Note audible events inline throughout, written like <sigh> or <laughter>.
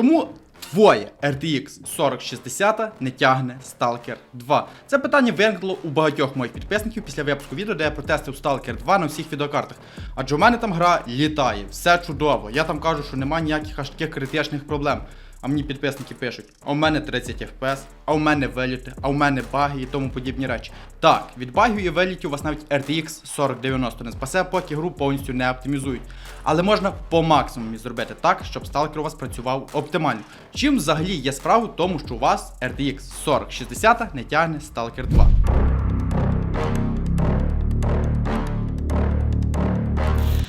Чому твоє RTX 4060 не тягне Stalker 2? Це питання виникло у багатьох моїх підписників після випуску відео, де я протестив Stalker 2 на всіх відеокартах. Адже у мене там гра літає, все чудово. Я там кажу, що немає ніяких аж таких критичних проблем. А мені підписники пишуть, а у мене 30 FPS, а у мене виліти, а у мене баги і тому подібні речі. Так, від багів і вилітів вас навіть RTX 4090 не спасе, поки гру повністю не оптимізують. Але можна по максимумі зробити так, щоб сталкер у вас працював оптимально. Чим взагалі є справа в тому, що у вас RTX 4060 не тягне Stalker 2.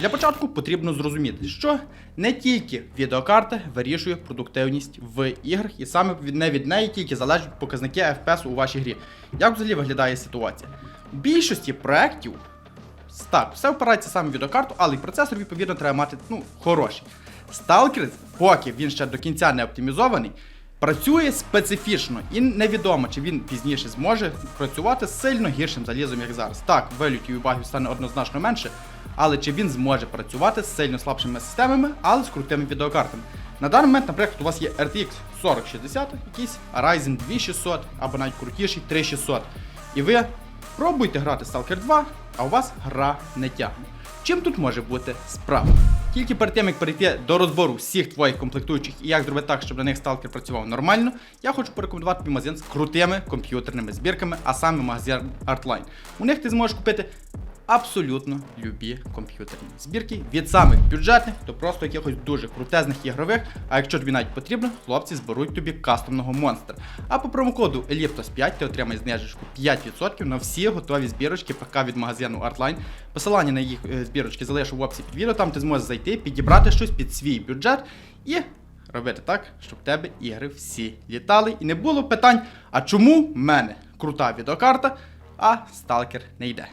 Для початку потрібно зрозуміти, що не тільки відеокарта вирішує продуктивність в іграх, і саме не від неї тільки залежать показники FPS у вашій грі. Як взагалі виглядає ситуація? В більшості проєктів так, все впирається саме в відеокарту, але й процесор, відповідно, треба мати ну, хороший. Stalker, поки він ще до кінця не оптимізований, працює специфічно і невідомо, чи він пізніше зможе працювати з сильно гіршим залізом, як зараз. Так, вилютів і багів стане однозначно менше, але чи він зможе працювати з сильно слабшими системами, але з крутими відеокартами. На даний момент, наприклад, у вас є RTX 4060, якийсь Ryzen 2600 або навіть крутіший 3600. І ви пробуйте грати Stalker 2, а у вас гра не тягне. Чим тут може бути справа? Тільки перед тим, як перейти до розбору всіх твоїх комплектуючих і як зробити так, щоб на них сталкер працював нормально, я хочу порекомендувати тобі магазин з крутими комп'ютерними збірками, а саме магазин Artline. У них ти зможеш купити абсолютно любі комп'ютерні збірки від самих бюджетних до просто якихось дуже крутезних ігрових. А якщо тобі навіть потрібно, хлопці зберуть тобі кастомного монстра. А по промокоду ELIPTOS5 ти отримаєш знижечку 5% на всі готові збірочки ПК від магазину Artline. Посилання на їх е, збірочки залишу в описі під відео, там ти зможеш зайти, підібрати щось під свій бюджет і робити так, щоб в тебе ігри всі літали і не було питань, а чому в мене крута відеокарта, а сталкер не йде.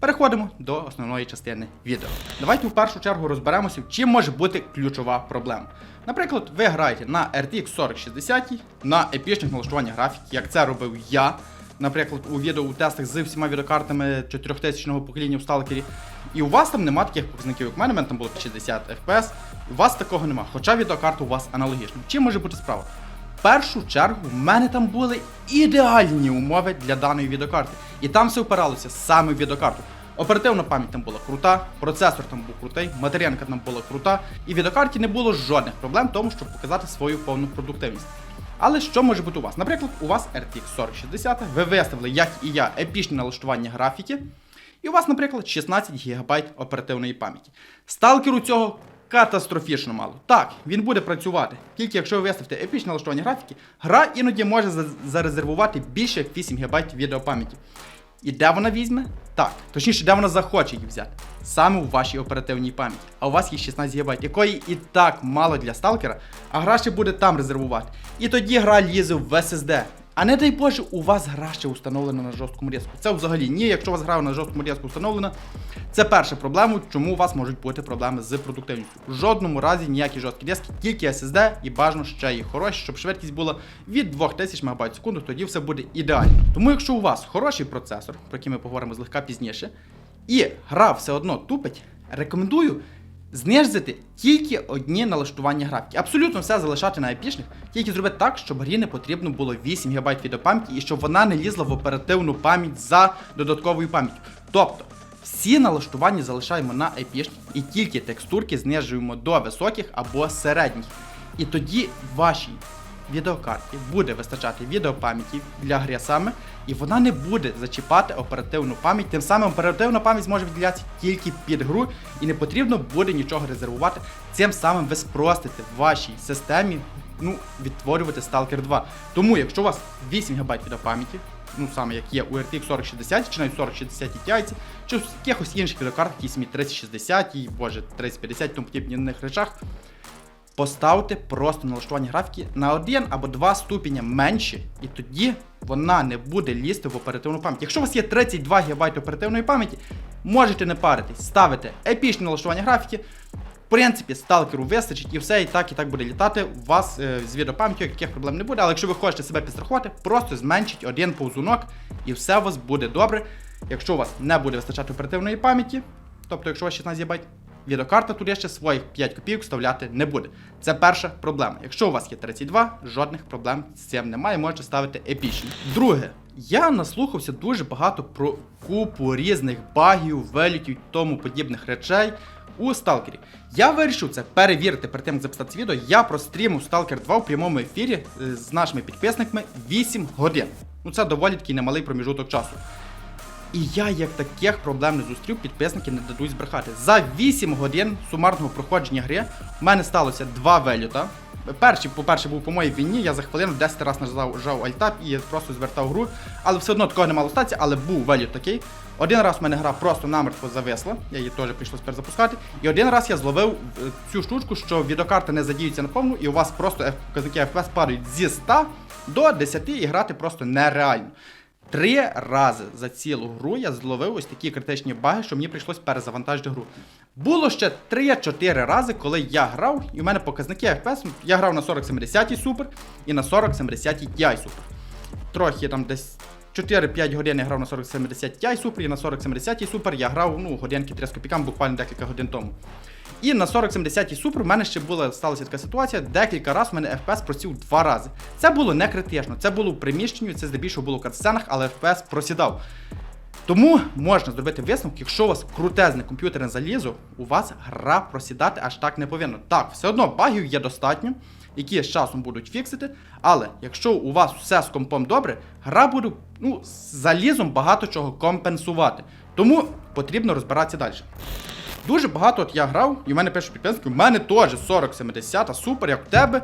Переходимо до основної частини відео. Давайте в першу чергу розберемося, чим може бути ключова проблема. Наприклад, ви граєте на RTX 4060 на епічних налаштуваннях графіки, як це робив я. Наприклад, у відео у тестах з всіма відеокартами 4000-го покоління в сталкері. І у вас там нема таких показників, як у мене, мене там було 60 FPS. У вас такого нема, хоча відеокарта у вас аналогічна. Чим може бути справа? В першу чергу в мене там були ідеальні умови для даної відеокарти. І там все впиралося саме в відеокарту. Оперативна пам'ять там була крута, процесор там був крутий, материнка там була крута, і в відеокарті не було жодних проблем в тому, щоб показати свою повну продуктивність. Але що може бути у вас? Наприклад, у вас RTX 4060, ви виставили, як і я, епічні налаштування графіки, і у вас, наприклад, 16 ГБ оперативної пам'яті. Сталкеру цього катастрофічно мало. Так, він буде працювати, тільки якщо ви виставите епічне налаштування графіки, гра іноді може зарезервувати більше як 8 ГБ відеопам'яті. І де вона візьме? Так, точніше, де вона захоче її взяти. Саме у вашій оперативній пам'яті. А у вас є 16 ГБ, якої і так мало для сталкера, а гра ще буде там резервувати. І тоді гра лізе в SSD. А не дай Боже, у вас гра ще установлена на жорсткому диску. Це взагалі ні, якщо у вас гра на жорсткому диску встановлена, це перша проблема, чому у вас можуть бути проблеми з продуктивністю. В жодному разі ніякі жорсткі диски, тільки SSD і бажано ще й хороші, щоб швидкість була від 2000 МБ секунду, тоді все буде ідеально. Тому якщо у вас хороший процесор, про який ми поговоримо злегка пізніше, і гра все одно тупить, рекомендую знизити тільки одні налаштування графіки. Абсолютно все залишати на епічних, тільки зробити так, щоб грі не потрібно було 8 ГБ відеопам'яті і щоб вона не лізла в оперативну пам'ять за додатковою пам'яттю. Тобто, всі налаштування залишаємо на епічні і тільки текстурки знижуємо до високих або середніх. І тоді вашій відеокарті буде вистачати відеопам'яті для гри саме, і вона не буде зачіпати оперативну пам'ять. Тим самим оперативна пам'ять зможе виділятися тільки під гру, і не потрібно буде нічого резервувати. Цим самим ви спростите вашій системі ну, відтворювати Stalker 2. Тому, якщо у вас 8 ГБ відеопам'яті, ну саме як є у RTX 4060 чи навіть 4060 Ti, чи в якихось інших відеокартах, які самі 3060, і, боже, 3050 тому подібних речах, поставте просто налаштування графіки на один або два ступеня менше, і тоді вона не буде лізти в оперативну пам'ять. Якщо у вас є 32 ГБ оперативної пам'яті, можете не паритись, ставите епічне налаштування графіки. В принципі, сталкеру вистачить і все, і так, і так буде літати. У вас е, з відеопам'яттю яких проблем не буде. Але якщо ви хочете себе підстрахувати, просто зменшіть один повзунок, і все у вас буде добре. Якщо у вас не буде вистачати оперативної пам'яті, тобто, якщо у вас 16 ГБ, відеокарта тут ще своїх 5 копійок вставляти не буде. Це перша проблема. Якщо у вас є 32, жодних проблем з цим немає, можете ставити епічні. Друге, я наслухався дуже багато про купу різних багів, вилітів і тому подібних речей у Сталкері. Я вирішив це перевірити перед тим, як записати це відео. Я прострімив Stalker 2 в прямому ефірі е, з нашими підписниками 8 годин. Ну це доволі такий немалий проміжуток часу. І я як таких проблем не зустрів, підписники не дадуть збрехати. За 8 годин сумарного проходження гри в мене сталося два вельота. Перший, по-перше, був по моїй війні, я за хвилину 10 разів нажав жав альтап і просто звертав гру. Але все одно такого не мало статися, але був вельот такий. Один раз в мене гра просто намертво зависла, я її теж прийшлось перезапускати. І один раз я зловив е, цю штучку, що відеокарта не задіюється на повну, і у вас просто показники FPS падають зі 100 до 10 і грати просто нереально. Три рази за цілу гру я зловив ось такі критичні баги, що мені прийшлось перезавантажити гру. Було ще 3-4 рази, коли я грав, і в мене показники FPS, я грав на 4070 супер і на 4070 Ti супер. Трохи там десь 4-5 годин я грав на 4070 Ti супер, і на 4070 супер я грав ну, годинки 3 з копійками буквально декілька годин тому. І на 4070 Super в мене ще була сталася така ситуація, декілька разів в мене FPS просів два рази. Це було не критично, це було в приміщенні, це здебільшого було в катсценах, але FPS просідав. Тому можна зробити висновок, якщо у вас крутезне комп'ютерне залізо, у вас гра просідати аж так не повинна. Так, все одно багів є достатньо, які з часом будуть фіксити, але якщо у вас все з компом добре, гра буде ну, з залізом багато чого компенсувати. Тому потрібно розбиратися далі. Дуже багато от я грав, і в мене пишуть підписники, у мене теж 40-70, супер, як в тебе.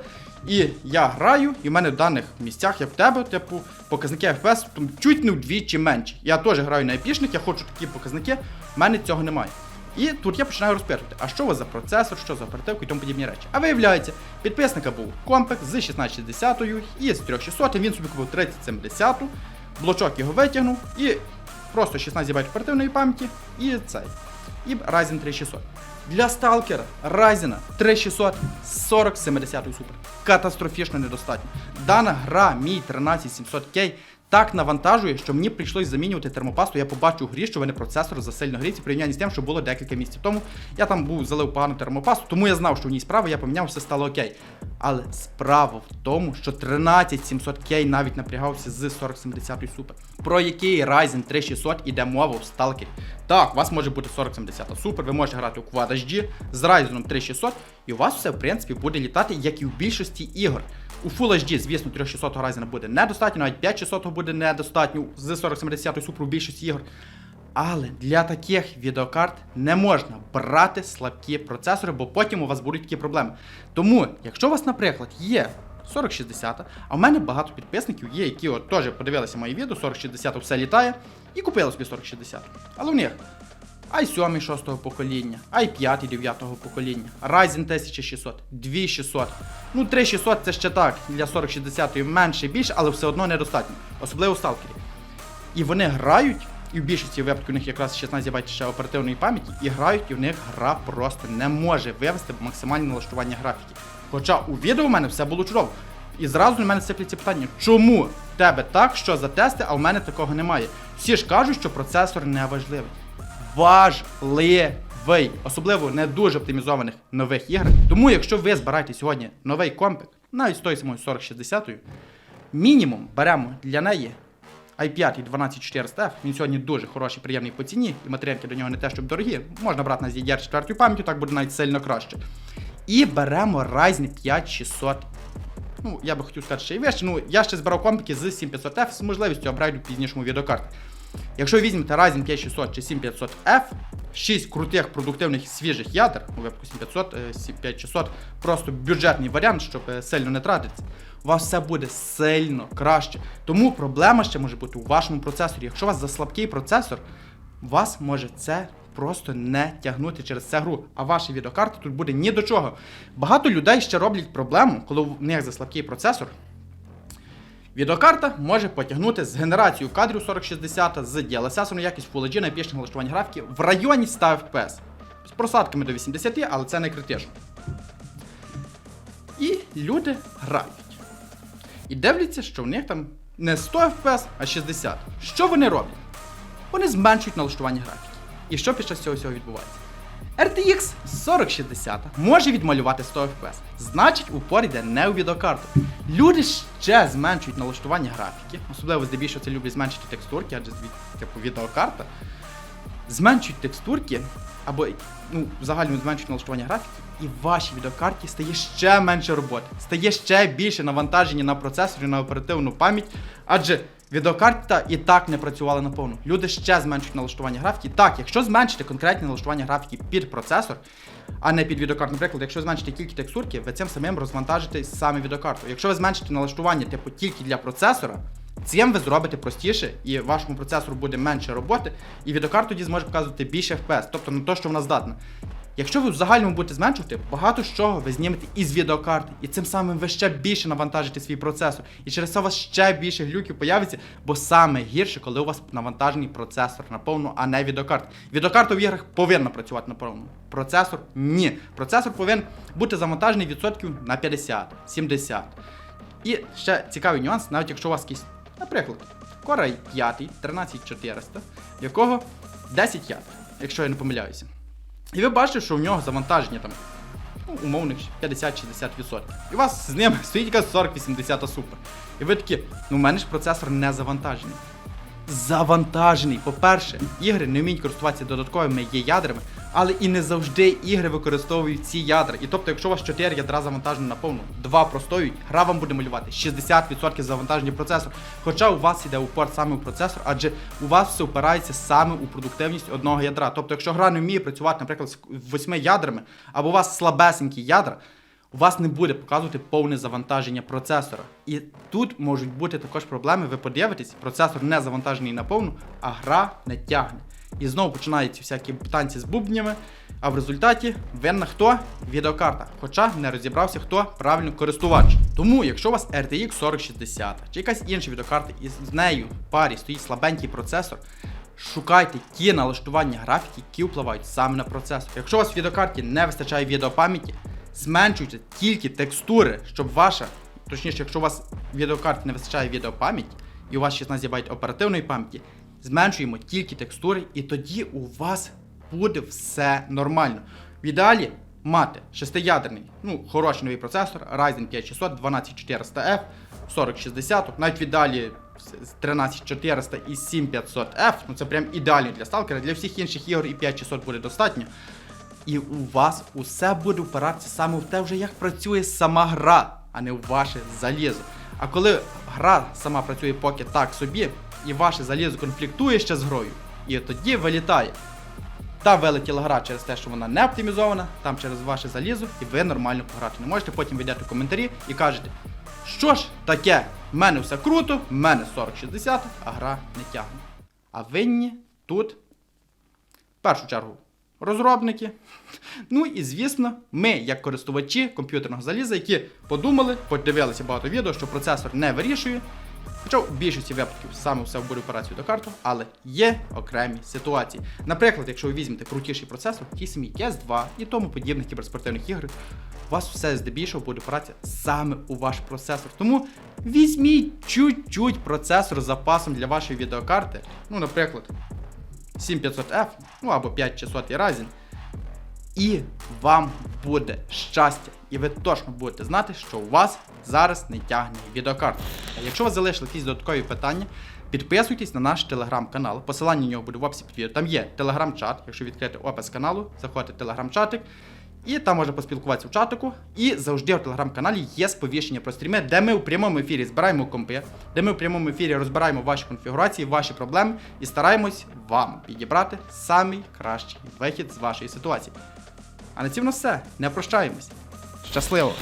І я граю, і в мене в даних місцях, як в тебе, типу, показники FPS там, чуть не вдвічі менші. Я теж граю на епішник, я хочу такі показники, в мене цього немає. І тут я починаю розпитувати, а що у вас за процесор, що за оперативку і тому подібні речі. А виявляється, підписника був компек з 1660 і з 3600, він собі купив 3070, блочок його витягнув і просто 16 ГБ оперативної пам'яті і цей і Ryzen 3600. Для сталкера Ryzen 3600 4070 супер. Катастрофічно недостатньо. Дана гра мій 13700K так навантажує, що мені прийшлось замінювати термопасту. Я побачив грі, що в мене процесор засильно гріється в порівнянні з тим, що було декілька місяців тому. Я там був залив погану термопасту, тому я знав, що в ній справа, я поміняв, все стало окей. Але справа в тому, що 13700K навіть напрягався з 4070 супер. Про який Ryzen 3600 іде мова в сталкері. Так, у вас може бути 4070 супер, ви можете грати у Quad HD з Ryzen 3600, і у вас все в принципі буде літати, як і в більшості ігор. У Full HD, звісно, 3600 Ryzen буде недостатньо, навіть 5600 буде недостатньо з 4070 супер у більшості ігор. Але для таких відеокарт не можна брати слабкі процесори, бо потім у вас будуть такі проблеми. Тому, якщо у вас, наприклад, є 4060, а в мене багато підписників є, які от теж подивилися мої відео, 4060 все літає, і купили собі 4060. Але в них i7 6 покоління, i5 9 покоління, Ryzen 1600, 2600. Ну, 3600 це ще так, для 4060 менше більше, але все одно недостатньо, особливо у сталкері. І вони грають, і в більшості випадків у них якраз 16 ГБ ще оперативної пам'яті, і грають, і в них гра просто не може вивести максимальне налаштування графіки. Хоча у відео в мене все було чудово. І зразу на мене сипляться питання, чому в тебе так, що за тести, а в мене такого немає. Всі ж кажуть, що процесор не важливий. Важливий, особливо не дуже оптимізованих нових іграх. Тому, якщо ви збираєте сьогодні новий компик, навіть з тої самої 4060, мінімум беремо для неї i5 і 12400F, він сьогодні дуже хороший, приємний по ціні, і матеріалки до нього не те, щоб дорогі. Можна брати на DDR 4 пам'яттю, так буде навіть сильно краще. І беремо Ryzen 5600. Ну, я би хотів сказати ще й вище. Ну, я ще збирав компики з 7500F з можливістю апгрейду пізнішому відеокарти. Якщо візьмете Ryzen 5500 чи 7500F, 6 крутих продуктивних свіжих ядер, у випадку 7500, е, 5600, просто бюджетний варіант, щоб е, сильно не тратитися, у вас все буде сильно краще. Тому проблема ще може бути у вашому процесорі. Якщо у вас за слабкий процесор, вас може це просто не тягнути через цю гру. А ваші відеокарти тут буде ні до чого. Багато людей ще роблять проблему, коли в них за слабкий процесор. Відеокарта може потягнути з генерацією кадрів 4060 з DLSS якість Full HD на епічне налаштування графіки в районі 100 FPS. З просадками до 80, але це не критично. І люди грають. І дивляться, що в них там не 100 FPS, а 60. Що вони роблять? Вони зменшують налаштування графіки. І що під час цього всього відбувається? RTX 4060 може відмалювати 100 FPS. Значить, упор йде не у відеокарту. Люди ще зменшують налаштування графіки, особливо здебільшого це люблять зменшити текстурки, адже типу відеокарта. Зменшують текстурки, або ну, в загальному зменшують налаштування графіки, і в вашій відеокарті стає ще менше роботи, стає ще більше навантаження на процесор і на оперативну пам'ять, адже відеокарта і так не працювала наповну. Люди ще зменшують налаштування графіки. Так, якщо зменшити конкретне налаштування графіки під процесор, а не під відеокарту, наприклад, якщо зменшити тільки текстурки, ви цим самим розвантажите саме відеокарту. Якщо ви зменшите налаштування типу тільки для процесора, Цим ви зробите простіше, і вашому процесору буде менше роботи, і відеокарта тоді зможе показувати більше FPS, тобто на те, що вона здатна. Якщо ви в загальному будете зменшувати, багато з чого ви знімете із відеокарти, і цим самим ви ще більше навантажите свій процесор. І через це у вас ще більше глюків появиться, бо саме гірше, коли у вас навантажений процесор наповну, а не відеокарта. Відеокарта в іграх повинна працювати наповну. Процесор ні. Процесор повинен бути завантажений відсотків на 50, 70. І ще цікавий нюанс, навіть якщо у вас якийсь, наприклад, Core i 5 13400, в якого 10 ядер, якщо я не помиляюся. І ви бачите, що у нього завантаження там ну, умовних 50-60%. І у вас з ним <laughs> стоїть якась 40-80 супер. І ви такі, ну в мене ж процесор не завантажений. Завантажений. По-перше, ігри не вміють користуватися додатковими є ядрами, але і не завжди ігри використовують ці ядра. І тобто, якщо у вас 4 ядра завантажені на повну, 2 простоюють, гра вам буде малювати 60% завантаження процесор. Хоча у вас йде упор саме у процесор, адже у вас все впирається саме у продуктивність одного ядра. Тобто, якщо гра не вміє працювати, наприклад, з 8 ядрами, або у вас слабесенькі ядра, у вас не буде показувати повне завантаження процесора. І тут можуть бути також проблеми. Ви подивитесь, процесор не завантажений на повну, а гра не тягне. І знову починаються всякі танці з бубнями. А в результаті винна хто? Відеокарта. Хоча не розібрався, хто правильно користувач. Тому, якщо у вас RTX 4060 чи якась інша відеокарта, і з нею в парі стоїть слабенький процесор. Шукайте ті налаштування графіки, які впливають саме на процесор. Якщо у вас в відеокарті не вистачає відеопам'яті, зменшуйте тільки текстури, щоб ваша, точніше, якщо у вас в відеокарті не вистачає відеопам'яті, і у вас 16 ГБ оперативної пам'яті, зменшуємо тільки текстури, і тоді у вас буде все нормально. В ідеалі мати шестиядерний, ну, хороший новий процесор, Ryzen 5600, 12400F, 4060, навіть в ідеалі з 13400 і 7500F, ну це прям ідеально для сталкера, для всіх інших ігор і 5600 буде достатньо. І у вас усе буде впиратися саме в те, вже як працює сама гра, а не в ваше залізо. А коли гра сама працює поки так собі, і ваше залізо конфліктує ще з грою, і тоді вилітає. Та вилетіла гра через те, що вона не оптимізована, там через ваше залізо, і ви нормально пограти не можете. Потім ви йдете в коментарі і кажете, що ж таке, в мене все круто, в мене 40-60, а гра не тягне. А винні тут в першу чергу розробники. Ну і звісно, ми, як користувачі комп'ютерного заліза, які подумали, подивилися багато відео, що процесор не вирішує. Хоча в більшості випадків саме все буде операцію до карту, але є окремі ситуації. Наприклад, якщо ви візьмете крутіший процесор, ті самі CS2 і тому подібних кіберспортивних ігр, у вас все здебільшого буде операція саме у ваш процесор. Тому візьміть чуть-чуть процесор з запасом для вашої відеокарти. Ну, наприклад, 7500F, ну або 5600 разін. і вам буде щастя. І ви точно будете знати, що у вас зараз не тягне відеокарта. А якщо у вас залишили якісь додаткові питання, підписуйтесь на наш телеграм-канал. Посилання на нього буде в описі під відео. Там є телеграм-чат. Якщо відкрити опис каналу, заходите в телеграм-чатик. І там можна поспілкуватися в чатику. І завжди в телеграм-каналі є сповіщення про стріми, де ми у прямому ефірі збираємо компи, де ми у прямому ефірі розбираємо ваші конфігурації, ваші проблеми і стараємось вам підібрати самий кращий вихід з вашої ситуації. А на цьому все. Не прощаємось. Щасливо!